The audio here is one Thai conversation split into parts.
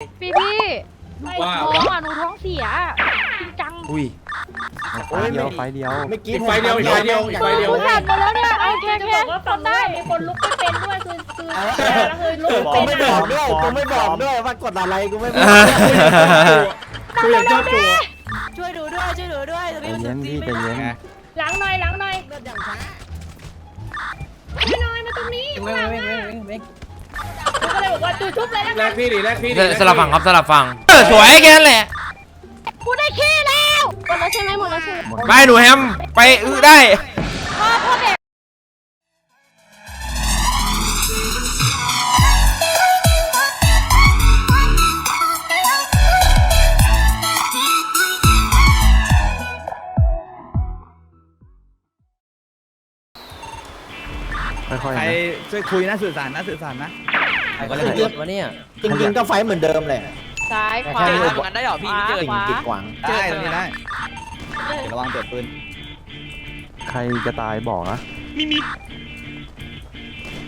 พี่พี่หนูว่าท้องอะหนูท้องเสียจริงจังอุ้ยไฟเดียวไฟเดียวเมื่อกี้อีกไฟเดียวอีกไฟเดียวอีกไฟเดียวหนูสั่นหมดแล้วเนี่ยโอเคจะโอเคบอกว่าฝั่งทำนู้ได้นมีคนลุกไม่เป็นด้วยคือคือแล้วคือลุกกูไม่ไม่เป็นบอกอะด้วยกูไม่บอกด้วยว่ากดอะไรกูไม่บอกกูอยากชอบตัวช่วยดูด้วยช่วยดูด้วยตรงใจนี้มันเย็นตีพี่ไม่ใจได้เย็นหลังหน่อยหลังหน่อยเลือดอย่างช้าไม่หน่อยมาตรงนี้ข้างหลังอะหนู ก็เลยบอกว่าจูชุบเลยแล้วแลกันกพี่ดิแลกพี่ดิสลับฝั่งครับสลับฝั่งเออสวยแค่นั้นแหละกูได้ขี้แล้วหมดแล้วใช่ไหมหมดแล้วใช่ไหมไปหนูแฮมไปอื้อได้ พ่อพ่อแบกค่อยๆใครนะช่วยคุยนะสื่อสารนะสื่อสารนะ ก็เลยเยอะวะเนี่ยจริงๆก็ไฟเหมือนเดิมเลยซ้ายขวา เจอขวากันได้หรอพี่เจอกิดขวางได้ตรงนี้ได้เดี๋ยวระวังเปิดปืนใครจะตายบอกนะ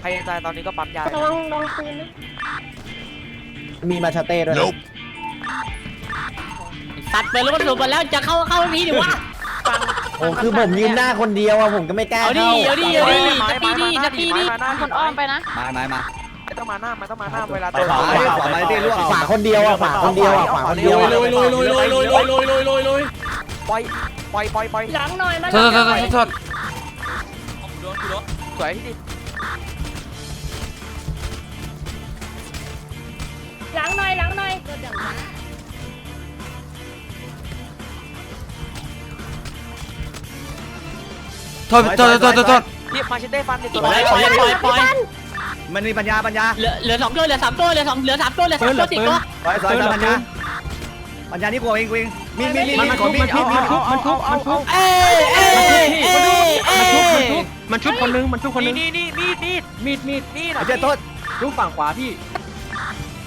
ใครตายตอนนี้ก็ปั๊มยาระวังระวังปืนนะมีมาชาเต้ด้วยตัดไปแล้วก็หลบมาแล้วจะเข้าเข้าพี่ดิวะโอ้คือผมยืนหน้าคนเดียวอะผมก็ไม่กล้าเอาดิเข้าเอาดิเอาดิจะปีดิจะปีดิคนอ้อมไปนะมามามา ไม่ต้องมาหน้าไม่ต้องมาหน้าเวลาขวาขวามาเต้ล่วงขวาคนเดียวอะขวาคนเดียวอะขวาคนเดียวลุยลุยลุยลุยลุยลุยลุยลุยลุยลุยลุยปล่อยปล่อยปล่อยปล่อยหลังหน่อยมาโทษโทษโทษโทษสวยที่ดิหลังหน่อยหลังหน่อยเลือดอย่างช้าโทษโทษโทษโทษโทษพี่มาชิเต้ฟันดิตัวปล่อยปล่อยปล่อยปล่อย มันมีปัญญาปัญญาเหลือเหลือสองตัวเหลือสามตัวเหลือสองเหลือสามตัวเหลือสามตัวสี่ตัวซอยซอยปัญญาปัญญานี่กูเองกูเองมีมีมีมีมีเอาเอาเอาเอาเอาเอาเอ้ยเอ้ยเอ้ยเอ้ยมันชุบคนนึงมันชุบคนนึงนี่นี่มีดมีดมีดมีดมีดเจ๊โทษลูกฝั่งขวาพี่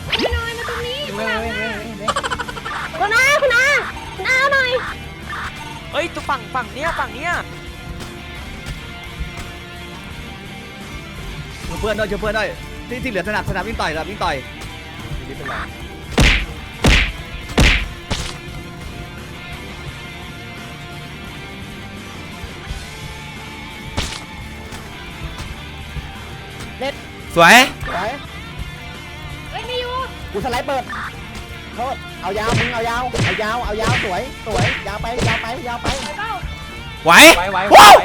ไม่หน่อยมาตรงนี้ข้างหลังอะคุณอาคุณอาคุณอาหน่อยเอ้ยตัวฝั่งฝั่งเนี้ยฝั่งเนี้ย วยเพื่อนด้วยช่วยเพื่อนด้วยที่ที่เหลือสนับสนับวิ่งต่อยสนับวิ่งต่อยสวยไปเฮ้ยไม่อยู่กูสไลด์เปิดโทษเอายาวมึงเอายาวเอายาวเอายาวสวยสวยยาวไปยาวไปยาวไปไปเปล่าไหวไว้ไว้ว้าว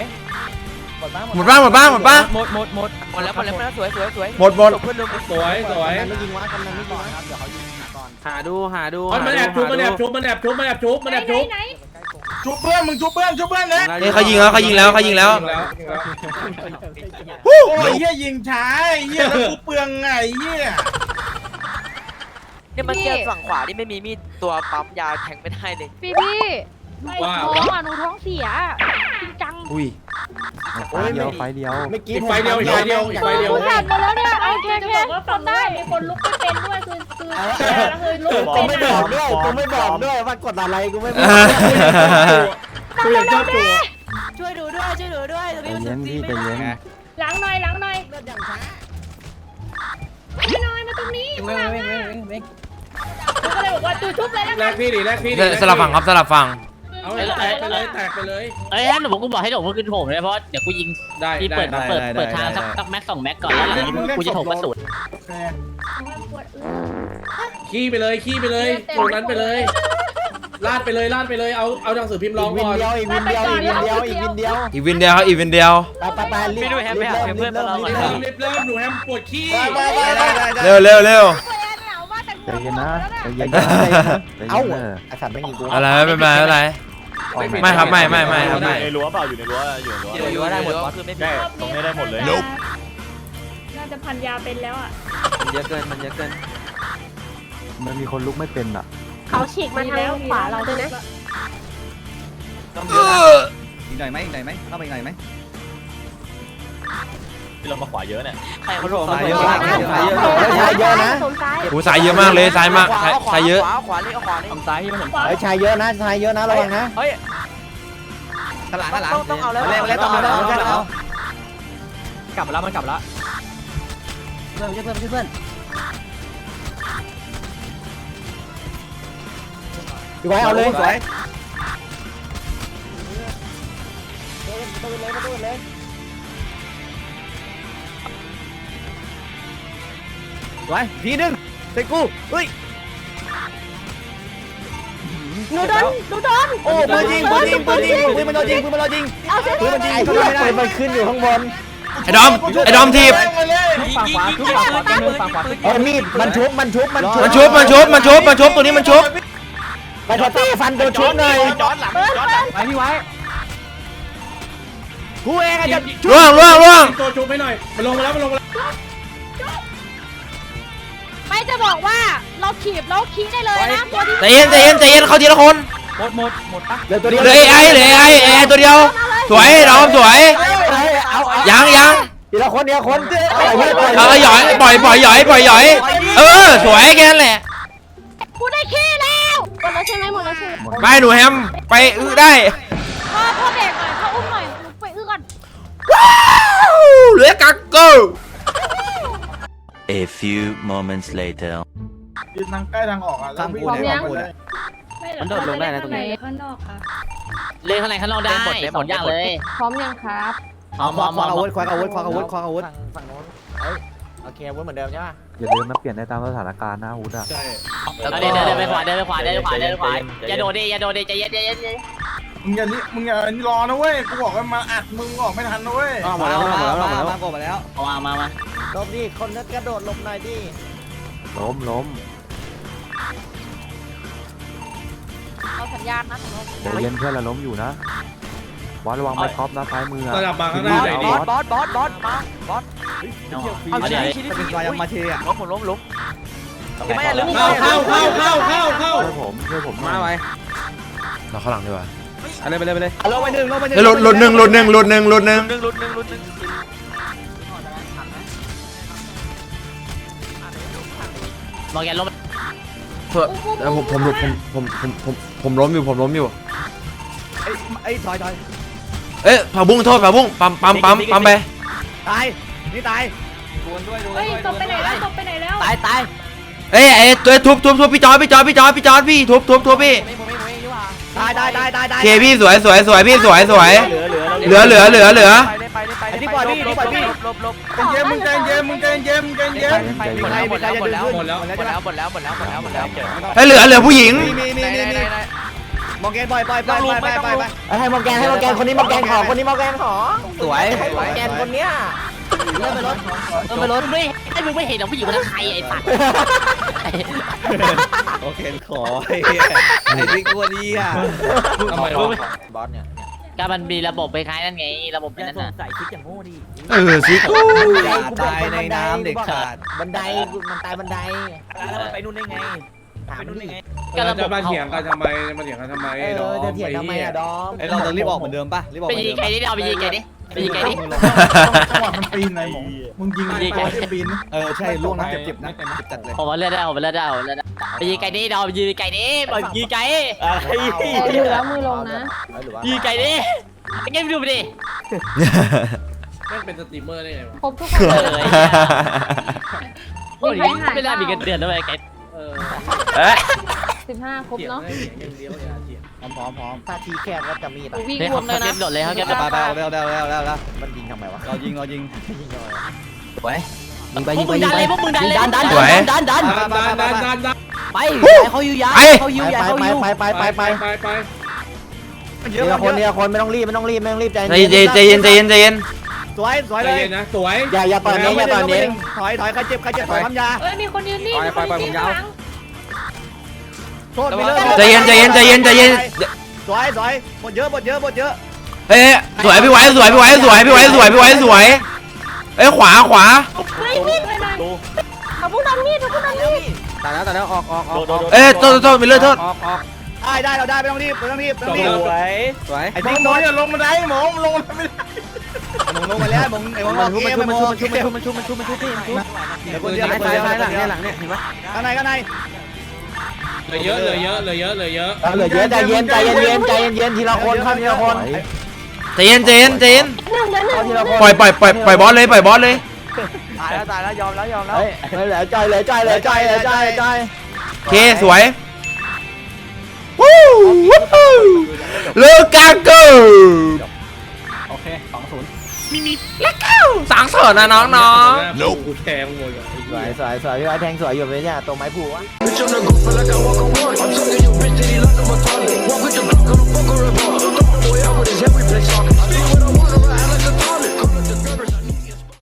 หมดบ้างหมดบ้างหมดบ้างหมดบ้างหมดหมดหมดหมดแล้วหมดแล้วหมดแล้วสวยสวยสวยหมดหมดเพื่อนลืมสวยสวยกำนันไม่ยิงวะกำนันไม่ยิงวะครับเดี๋ยวเขายิงก่อนหาดูหาดูมันแอบชุบมันแอบชุบมันแอบชุบมันแอบชุบมันไหนแอบชุบไหนชุบเพื่อนมึงชุบเพื่อนชุบเพื่อนนะนี่เขายิงแล้วเขายิงแล้วเขายิงแล้วโอ้ยเฮียยิงช้าไอ้เฮียแล้วกูเปลืองไงไอ้เฮียเนี่ยมันเกี่ยวฝั่งขวาที่ไม่มีมีดตัวปั๊มยาแทงไม่ได้เลยพี่พี่หนูท้องอะหนูท้องเสียจริงจังอุ้ย ไฟเดียวไฟเดียวเมื่อกี้อีกไฟเดียวอีกไฟเดียวอีกไฟเดียวหนูสั่นหมดแล้วเนี่ยโอเคจะโอเคบอกว่าฝั่งทำนู้ได้นมีคนลุกไม่เป็นด้วยคือคือแล้วคือลุกกูไม่ไม่เป็นบออะกด้วยกูไม่บอกด้วยว่ากดอะไรกูไม่บอกกูอยากชอบตัวช่วยดูด้วยช่วยดูด้วยตรงใจนี้มันเย็นตีพี่ใจไม่ได้เย็นหลังหน่อยหลังหน่อยเลือดอย่างช้าไม่หน่อยมาตรงนี้ข้างหลังอะหนูก็เลยบอกว่าจูชุบเลยแล้วแลกักนพี่ดิแลกพี่ดิสลับฝั่งครับสลับฝั่ง เอาเลยแตกไปเลยแตกไปเลย เอ้ยหนูบอกกูบอกให้หลบก็คือนโถมเลยเพราะเดี๋ยวกูยิงได้พี่ได้เปิดได้เปิดเปิดทางสักสักแม็กสองแม็กก่อนแล้วหลังจากนี้กูจะโถมกระสุนปวดอึขี้ไปเลยขี้ไปเลยตรงนั้นไปเลย ลาดไปเลยลาดไปเลยเอาเอาหนังสือพิมพ์ร้อีองกวิก่นอนเดียวอีกวินเดียวอีกวินเดียวอีกวินเดียวอีกวินเดียวครับอีกวินเดียวไปไปไปรีบรีบเริ่มรีบเริ่มรีบเริ่มรีบเริ่มหนูแฮมปวดขี้ได้ได้ได้ได้เร็วเร็วเร็วใจเย็นนะใจเย็นใจนะเย็นใจเย็นใจเอ้าไอสัตว์ไม่ยิงกูอะไรไม่เป็นไรไม่เป็นไร ไม่ครับไม่ไม่ไม่ครับไม่ในรั้วเปล่าอยู่ในรั้วอยู่ในรั้วเดี๋ยวได้หมดคือไม่มีรอบนี้ได้หมดเลย น่าจะพันยาเป็นแล้วอะมันเยอะเกินมันเยอะเกินมันมีคนลุกไม่เป็นอะ เขาฉีกมาทางขวาเราด้วยนะ ต้องเอเยอะนะออีกหน่อยไหมอีกหน่อยไหมเข้าไปอีกหน่อยไหม ที่เรามาขวาเยอะเนี่ยใครเขาโดนสายเยอะมากสายเยอะสายเยอะนะสมซ้ายโอ้สายเยอะมากเลยสายมากสายสายเยอะ ขวาขวานี่ขวานี่ทำซ้ายที่มันเฮ้ยชายเยอะนะชายเยอะนะระวังนะเฮ้ยข้างหลังข้างหลังต้องต้องเอาแล้วเล่นเล่นต้องเอาแล้วต้องเอากลับมาแล้วมันกลับมาแล้วเพื่อนเพื่อนเพื่อนพี่ไว้เอาเลยสวย ไว้ทีนึงเตะกูเฮ้ย หนูโดนหนูโดนโอ้ปืนยิงปืนยิงปืนยิงปืนมันโดนยิงปืนมันโดนยิงเอาสิปืนมันยิงไอ้ปืนเหี้ยไม่ได้ปืนมันขึ้นอยู่ข้างบนไอ้ดอมไอ้ดอมทีบฝั่งขวาทุกฝั่งขวาปืนฝั่งขวาเออมีดมันชุบมันชุบมันชุบมันชุบมันชุบมันชุบมันชุบตัวนี้มันชุบไปทอตี้ฟันตัวชุบหน่อยจอดหลังจอดหลังไปพี่ไว้กูเองอาจจะล่วงล่วงล่วงตัวจุบให้หน่อยมันลงมาแล้วมันลงมาแล้ว ไม่จะบอกว่าเราขีบเราคีได้เลยนะตัวที่ใจเย็นใจเย็นใจเย็นเขาทีละคนหมดหมดหมดปะเหลือตัวเดียวเหลือไอ้เหลือไอ้ไอ้ตัวเดียว สวยดอมสวยเอาเอายังยังทีละคนทีละคนปล่อยไม่ปล่อยเออหยอยปล่อยปล่อยหยอยปล่อยหยอยเออสวยแค่นั้นแหละกูได้ขี้แล้วหมดแล้วใช่ไหมหมดแล้วใช่ไหมไปหนูแฮมไปอื้อได้พ่อพ่อเบรกหน่อยพ่ออุ้มหน่อยหนูไปอื้อก่อนว้าวเหลือกักโก้ A few moments later. ยืนทางใกล้ทางออกอะข้างกูเนี่ยข้างกูเนี่ย มันโดดลงได้นะตรงนี้ ข้างนอกค่ะเล่นข้างในข้างนอกได้สองอย่างเลยพร้อมยังครับพร้อมคพร้อวัมกพร้อมอาวุธควักอาวุธควักอาวุธควักอาวุธฝั่งโน้นเอ้ยโอเคอาวุธเหมือนเดิมใช่ปะอย่าลืมนะเปลี่ยนได้ตามสถานการณ์นะฮูดอะ ใช่เอาเดินเดินเดินไปขวาเดินไปขวาเดินไปขวาเดินไปขวาอย่าโดดดิอย่าโดดดิใจเย็นใจเย็นใจเย็นมึงอย่านี่มึงอย่านี่รอนะเว้ยกูบอกว่ามาอัดมึงออกไม่ทันนะเว้ยหมดแล้วหมดแล้วหมดแล้วหมดแล้ว เอามามามา หลบดิคนนึกกระโดดหลบหน่อยดิล้มล้มเอาสัญญาณนะใจเย็นเพื่อนเราล้มอยู่นะบอสระวังไมค์ครอปนะซ้ายมืออะระดับมาข้างหน้าไหนอยบดิอสบอสบอสบอสมาบอสเอาเดี๋ยวถ้าเป็นรอยมาเทีอะล้มผมล้มล้มไม่อย่าลืมเข้าเข้าเข้าเข้าเข้าเข้าช่วยผมช่วยผมหน่มาอยไว้เราข้างหลังดีกว่าอะไรไปเลยไปเลยลงไปหนึ่งลงไปหนึ่งเฮ้ยหลุดหลุดหนึ่งหลุดหนึ่งหลุดหนึ่งหลุดหนึ่งหนึ่งหลุดหนึ่งหลุดหนึ่ง มองแกลงเพื่อเออผมผมผมผมผมผมผมล้มอยู่ผมล้มอยู่ ไอ้ไอ้ถอยถอยเอ้ยผักบุ้งโทษผักบุ้งปั๊มปั๊มปั๊มปั๊มไปตายนี่ตายเฮ้ยตกไปไหนแล้วตกไปไหนแล้วตายตายเอ้ยเอ้ยตัวทุบทุบทุบพี่จอร์ดพี่จอร์ดพี่จอร์ดพี่จอร์ดพี่ทุบทุบทุบพี่ตายตายตายตายตายเคพี่สวยสวยสวยพี่สวยสวย เหลือเหลือเหลือเหลือเหลือเหลืออันนี้ปล่อยพี่นี่ป ล่อยพี่ใจเย็นมึงใจเย็นมึงใจเย็นมึงใจเย็นหมดแล้วหมดแล้วหมดแล้วหมดแล้วหมดแล้วหมดแล้วหมดแล้วหมดแล้วหมดแล้วเฮ้ยเหลือเหลือผู้หญิงมีมีมีมีมีมองแกนปล่อยปล่อยปล่อยปล่อยปล่อยปล่อยให้มองแกนให้มองแกนคนนี้มองแกนขอคนนี้มองแกนขอสวยให้มองแกนคนเนี้ยเริ่มไปรถเริ่มไปรถไม่ไอ้มึงไม่เห็นหรอกผู้หญิงคนนั้นใครไอ้สัตว์โอเคขอไอ้ไอ้ที่กลัวดีอะทำไมบอสเนี่ย ก็มันมีระบบไปคล้ายนั่นไง ระบบนั้นน่ะเออสิอย่าตายในน้ำเด็กขาด บันไดมันตายบันไดไปนู่นได้ไงถามมันดิ ก็ระบจะบมาเขาเถียงกันทำไมมาเถียงกันทำไมเอน้อองจะเถียงทำไมอะดอม ไอ้เราต้องรีบออกเหมือนเดิมป่ะรีบออกไปเหมือนยิงเดิมไก่ดิเอาไปยิงไก่ดิไปยิงไก่ดิ จังหวะมันปีนไหนหมงมึงยิงไปจะปีนเออใช่ล่วงนะเจ็บๆนะเจ็บจัดเลยผมว่าเลือดได้ผมว่าเลือดได้ผมว่าเลือดได้ไปยิงไก่ดิเราไปยิงไก่ดิไปยิงไก่เหลือมือลงนะ หรือว่ายิงไก่ดิไอ้เงี้ยดูไปดิ แม่งเป็นสตรีมเมอร์ได้ไงวะครบทุกคนเอเลยอมีใครหายไม่ได้มีเงินเดือนด้วยไก่เออ เอ้ย สิบห้าครบเถียงเนาะได้เถียงอย่างเดียวอย่าเถียงพร้อมพร้อมพร้อมถ้าทีแคบก็จะมีดกูวิ่งเฮ้ยวเขานเลยเก็นะบโดดเลยเขาเก็บจะไปไปเอาแล้วแล้วแล้วแล้วแล้วมันยิงทำไมวะเรายิงเรายิงยิงทำไมพวกมึงดันเลยพวกมึงดันเลยดันดันสวยดันดันดันดันดันดันดันไปเขาอยู่ยาวไอ้เขาอยู่ไปยาวเขาไปอยู่ไปไปไปไปไปไปทีละคนทีละคนไม่ต้องรีบไม่ต้องรีบไม่ต้องรีบใจใจเย็นใจเย็นใจเย็นใจเย็นสวยสวยใจเลยเย็นนะสวยอย่าอย่าต่อยเน้นอย่าต่อยเน้นถอยถอยใครเจ็บใครเจ็บถอยทำยาเอ้ยมีคนยืนนี่มีคนยืนข้างหลัง โทษไปเลยใจเย็นใจเย็นใจเย็นใจเย็นสวยสวยหมดเยอะหมดเยอะหมดเยอะเอ้ยสวยพี่ไว้สวยพี่ไว้สวยพี่ไว้สวยพี่ไว้สวยเอ้ยขวาขวาเฮ้ยมีดเลยหน่อยเอาพวกนั้นมีดเอาพวกนั้นมีดตายแล้วตายแล้วออกออกออกออกเอ้ยโทษโทษมีเลือดโทษออกออกได้ได้เราได้ไม่ต้องรีบไม่ต้องรีบไม่ต้องรีบสวยสวยไอ้มติ๊งกหมโดงนอย่าลงมาได้หมงลงไม่ได้มึงลงมาแล้วมึงไอ้มึงออกเกมไม่มองเกมมันชุบมันชุบมันชุบพี่มันชุบเดี๋ยวคนเดียวคนเดียวหลังเนี่ยหลังเนี่ยเห็นปะข้างในข้างในเห ลือเยอะเหลือเยอะเหลือเยอะเหลือเยอะเหลือเยอะใจเย็นใจเย็นเย็นใจเย็นเย็นทีละคนเข้าทีละคนใจเย็นใจเย็นใจเย็นหนึ่งเหลือหนึ่เข้างทีละคนปล่อยปล่อยปล่อยปล่อยบอสเลยปล่อยบอสเลยตายแล้วตายแล้วยอมแล้วยอมแล้วเฮ้ยเหลือใจเหลือใจเหลือใจเหลือใจเหลือใจโอเคสวยวู้ลูกากูโอเคสองศูนย์ มีมีแล้วก้าวสางเสริญนะน้องน้องกูแทงหมดอะไอ้สเหี้วยยสวยสวยพี่ไว้แทงสวยอยู่เลยเนี่ยตัวไม้ผูวะ Bitch, I'm the gopher like I walk on water. I'm talking your bitch that he like I'm a toilet. Walk with the block, I'm a fucker, a bar. Throw the boy out with his head, we play soccer. I think